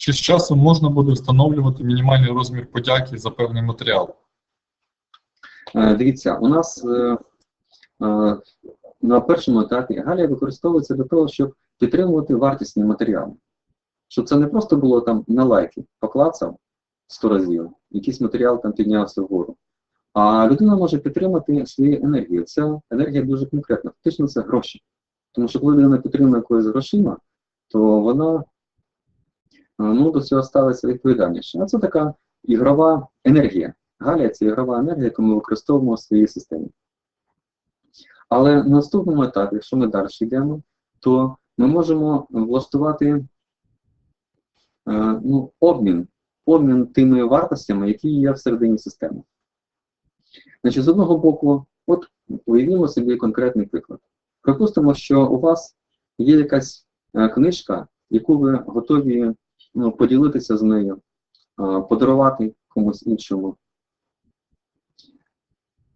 чи з часом можна буде встановлювати мінімальний розмір подяки за певний матеріал? Е, Дивіться, у нас е, е, на першому етапі галія використовується для того, щоб підтримувати вартісні матеріали. Щоб це не просто було там на лайки, поклацав 100 разів, якийсь матеріал там піднявся вгору. А людина може підтримати свою енергію. Ця енергія дуже конкретна. Фактично це гроші. Тому що коли людина підтримує якоюсь грошима, то вона ну, до цього ставиться відповідальніше. А це така ігрова енергія. Галія це ігрова енергія, яку ми використовуємо в своїй системі. Але на наступному етапі, якщо ми далі йдемо, то ми можемо влаштувати е, ну, обмін, обмін тими вартостями, які є всередині системи. Значить, з одного боку, от уявімо собі конкретний приклад. Припустимо, що у вас є якась е, книжка, яку ви готові ну, поділитися з нею, е, подарувати комусь іншому.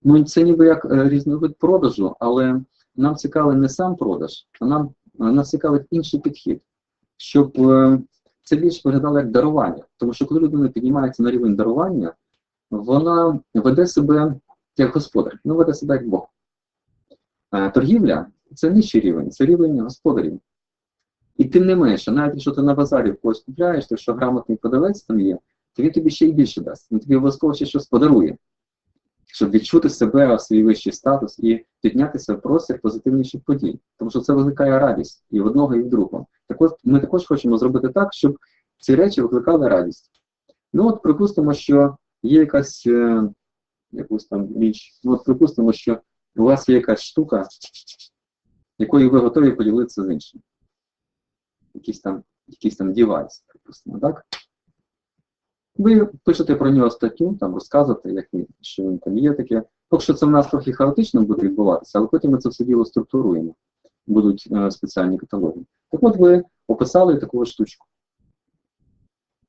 Ну, це ніби як е, різновид продажу, але нам цікавий не сам продаж, а нам нас цікавить інший підхід, щоб е, це більше виглядало як дарування. Тому що коли людина піднімається на рівень дарування, вона веде себе як господар, ну веде себе як Бог. Е, торгівля це нижчий рівень, це рівень господарів. І тим не менше, навіть якщо ти на базарі в когось купляєш, то якщо грамотний продавець там є, то він тобі ще й більше дасть. Він тобі обов'язково ще щось подарує, щоб відчути себе, свій вищий статус і піднятися в простір позитивніших подій. Тому що це викликає радість і в одного, і в другого. Так от ми також хочемо зробити так, щоб ці речі викликали радість. Ну от припустимо, що є якась е, якусь там річ. Ну от припустимо, що у вас є якась штука, якою ви готові поділитися з іншим. Якийсь там, якийсь там девайс, припустимо, так? Ви пишете про нього статтю, там розказуєте, як він, що він там є таке. Поки що це в нас трохи хаотично буде відбуватися, але потім ми це все діло структуруємо. Будуть е, спеціальні каталоги. Так от ви описали таку штучку.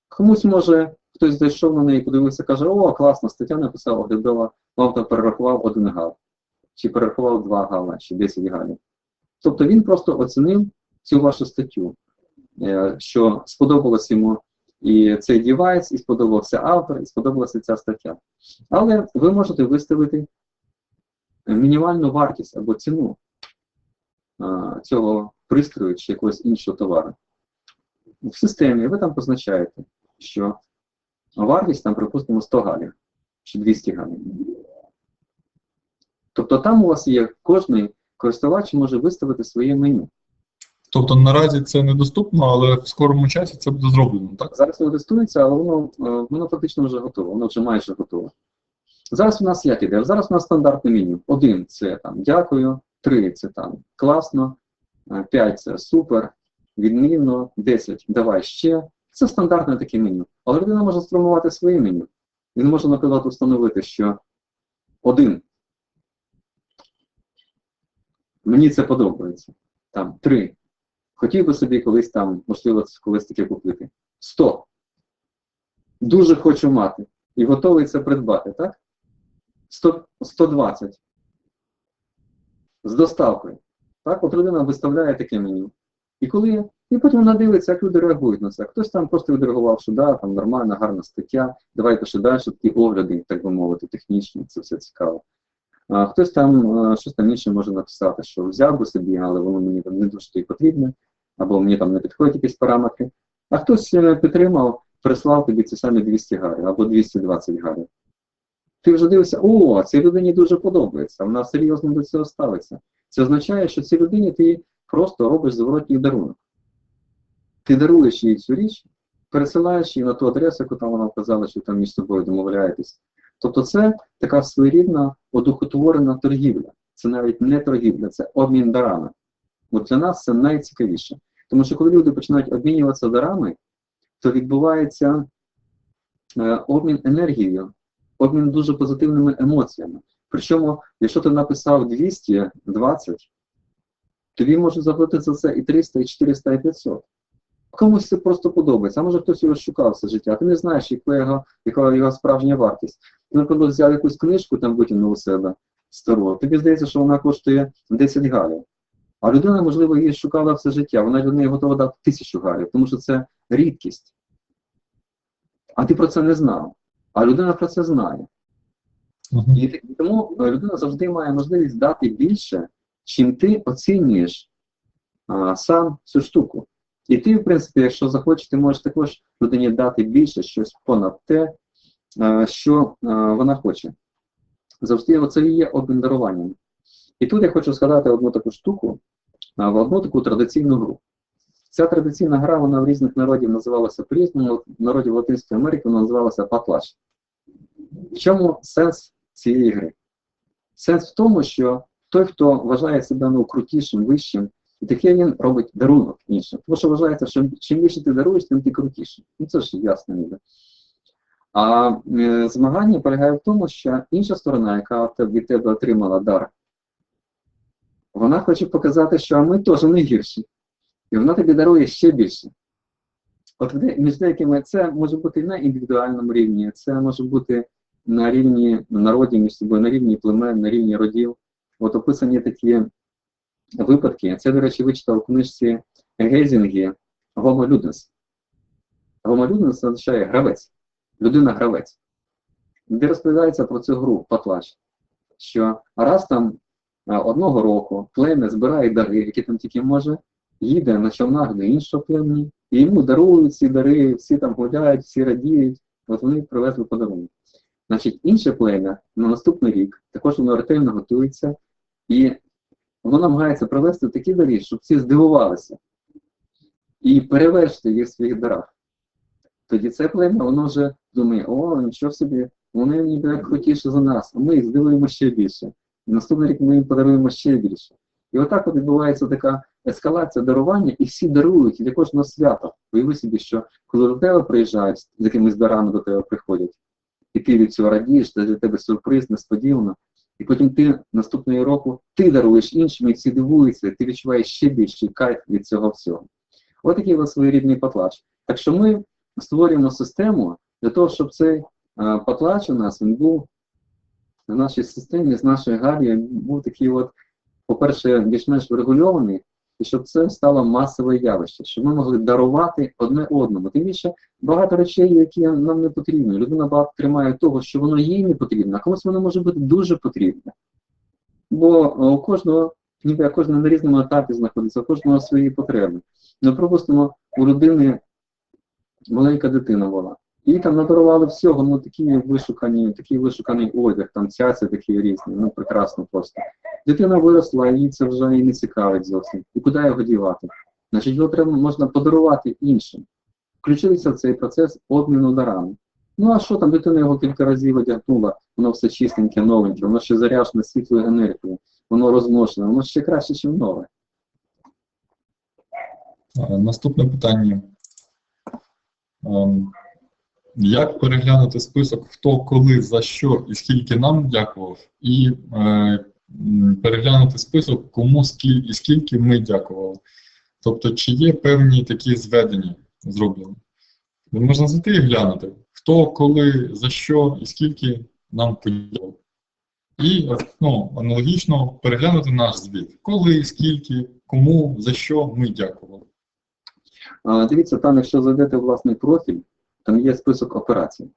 Комусь може хтось зайшов на неї, подивився, каже, о, класно, стаття написав, оглядова, вам там перерахував один гал, чи перерахував два гала, чи 10 галів. Тобто він просто оцінив цю вашу статтю, що сподобалось йому і цей девайс, і сподобався автор, і сподобалася ця стаття. Але ви можете виставити мінімальну вартість або ціну цього пристрою чи якогось іншого товару. В системі ви там позначаєте, що вартість там, припустимо, 100 галів чи 200 галів. Тобто там у вас є кожний користувач може виставити своє меню. Тобто наразі це недоступно, але в скорому часі це буде зроблено, так? Зараз воно тестується, але воно, е, воно фактично вже готове, воно вже майже готове. Зараз у нас як іде? Зараз у нас стандартне меню. Один це там дякую, три це там класно, е, п'ять це супер, відмінно, 10 давай ще. Це стандартне таке меню. Але людина може сформувати своє меню. Він може, наприклад, встановити, що один. Мені це подобається. Там три. Хотів би собі колись там, можливо, колись таке купити. 100. Дуже хочу мати. І готовий це придбати, так? 100, 120. З доставкою. Так, от людина виставляє таке меню. І коли. І потім вона дивиться, як люди реагують на це. Хтось там просто відреагував, що да, там нормальна, гарна стаття, давайте ще далі, такі огляди, так би мовити, технічні, це все цікаво. А хтось там щось там інше може написати, що взяв би собі, але воно мені там не дуже потрібне, або мені там не підходять якісь параметри. А хтось е, підтримав, прислав тобі ці самі 200 гарів або 220 гарів. Ти вже дивишся, о, цій людині дуже подобається, вона серйозно до цього ставиться. Це означає, що цій людині ти просто робиш зворотній дарунок. Ти даруєш їй цю річ, пересилаєш її на ту адресу, яку там вона вказала, що там між собою домовляєтесь. Тобто це така своєрідна одухотворена торгівля. Це навіть не торгівля, це обмін дарами. От для нас це найцікавіше. Тому що коли люди починають обмінюватися дарами, то відбувається е, обмін енергією, обмін дуже позитивними емоціями. Причому, якщо ти написав 220, тобі може заплатити за це і 300, і 400, і 500. Комусь це просто подобається, а може хтось його шукав все життя, ти не знаєш, яка його, яка його справжня вартість. Ти, наприклад, взяв якусь книжку, там витягнув у себе стару, тобі здається, що вона коштує 10 галів. А людина, можливо, її шукала все життя, вона для неї готова дати тисячу галів, тому що це рідкість. а ти про це не знав. А людина про це знає. Мгм. І тому е, людина завжди має можливість дати більше, чим ти оцінюєш а, сам цю штуку. І ти, в принципі, якщо захочеш, ти можеш також людині дати більше щось понад те, що вона хоче. Завжди оце і є одним даруванням. І тут я хочу згадати одну таку штуку, в одну таку традиційну гру. Ця традиційна гра, вона в різних народів називалася по-різному, в народів Латинської Америки вона називалася патлаш. В чому сенс цієї гри? Сенс в тому, що той, хто вважає себе ну, крутішим, вищим, і таке він робить дарунок іншим. Тому що вважається, що чим більше ти даруєш, тим ти крутіший. Ну це ж ясно ніби. А е, змагання полягає в тому, що інша сторона, яка від тебе отримала дар, вона хоче показати, що ми теж не гірші. І вона тобі дарує ще більше. От між деякими це може бути на індивідуальному рівні, це може бути на рівні народів між собою, на рівні племен, на рівні родів. От описані такі випадки. Це, до речі, вичитав у книжці Гейзінгі. Homo Ludens означає гравець, людина-гравець. Де розповідається про цю гру Патлаш, що раз там одного року плем'я збирає дари, які там тільки може, їде на човнах до іншого племені, і йому дарують ці дари, всі там гуляють, всі радіють, от вони привезли подарунок. Значить, інше плем'я на наступний рік також воно ретельно готується, і воно намагається привести такі дари, щоб всі здивувалися і перевершити їх в своїх дарах. Тоді це плем'я, воно вже думає, о, нічого собі, вони ніби як крутіше за нас, а ми їх здивуємо ще більше. І наступний рік ми їм подаруємо ще більше. І отак от відбувається така ескалація дарування, і всі дарують для кожного свята. Уяви собі, що коли до тебе приїжджають, з якимись дарами до тебе приходять, і ти від цього радієш, це для тебе сюрприз, несподівано. І потім ти наступного року ти даруєш іншим, і всі дивуються, і ти відчуваєш ще більший кайф від цього всього. Ось такий ось своєрідний патлач. Так що ми створюємо систему для того, щоб цей а, патлач у нас він був в нашій системі, з нашої галі, був такий от, по-перше, більш-менш врегульований, і щоб це стало масове явище, щоб ми могли дарувати одне одному. Тим більше багато речей, які нам не потрібні. Людина багато тримає того, що воно їй не потрібно, а комусь воно може бути дуже потрібне. Бо е, у кожного, ніби кожен на різному етапі знаходиться, у кожного свої потреби. Ну, припустимо, у людини маленька дитина була. І там надарували всього, ну такі вишукані, такий вишуканий одяг, там цяці такі різні, ну прекрасно просто. Дитина виросла, їй це вже і не цікавить зовсім. І куди його дівати? Значить, його треба можна подарувати іншим. Включилися в цей процес обміну дарами. Ну а що там, дитина його кілька разів одягнула, воно все чистеньке, новеньке, воно ще заряджене світлою енергією, воно розмножене, воно ще краще, ніж нове. Наступне питання. Ем, Як переглянути список, хто коли, за що і скільки нам дякував, і е, переглянути список, кому і скільки ми дякували. Тобто, чи є певні такі зведення зроблені? Можна зайти і глянути, хто, коли, за що і скільки нам подякував. І ну, аналогічно переглянути наш звіт. Коли, скільки, кому, за що ми дякували. Дивіться, там, якщо зайдете власний профіль, там є список операцій.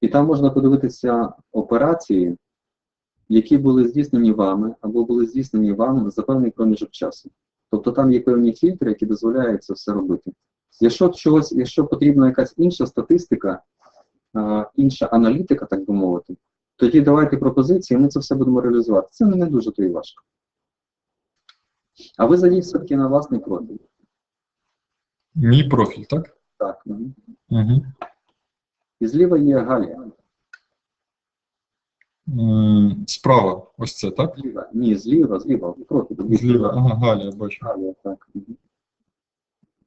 І там можна подивитися операції, які були здійснені вами, або були здійснені вами за певний проміжок часу. Тобто там є певні фільтри, які дозволяють це все робити. Якщо чогось, якщо потрібна якась інша статистика, інша аналітика, так би мовити, тоді давайте пропозиції, ми це все будемо реалізувати. Це не дуже то і важко. А ви зайдіть все-таки на власний профіль. Мій профіль, так? Так. Угу. І зліва є Галія. Справа, ось це, так? Зліва. Ні, зліва, зліва. Проти. Зліва. Ага, Галя, бачу. Галія, так. Мгм.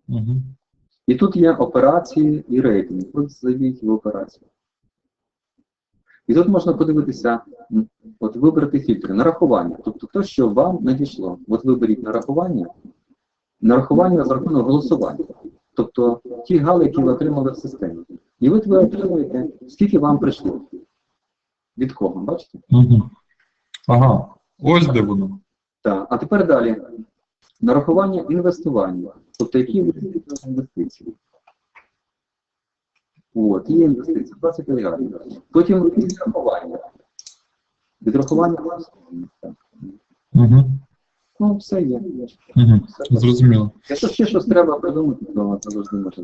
Угу. І тут є операції і рейтинг. От зайдіть в операцію. І тут можна подивитися, м, от вибрати фільтри, нарахування. Тобто те, що вам надійшло. От виберіть нарахування, нарахування за рахунок голосування. Тобто ті гали, які ви отримали в системі. І от ви отримуєте, скільки вам прийшло. Від кого, бачите? Угу. Ага, ось де воно. Так, а тепер далі. Нарахування інвестування. Тобто, які ви інвестиції. От, є інвестиції, 20 мільярдів. Потім відрахування. Відрахування. Угу. Ну, все є. Угу. Зрозуміло. Якщо ще щось треба придумати, то це завжди може.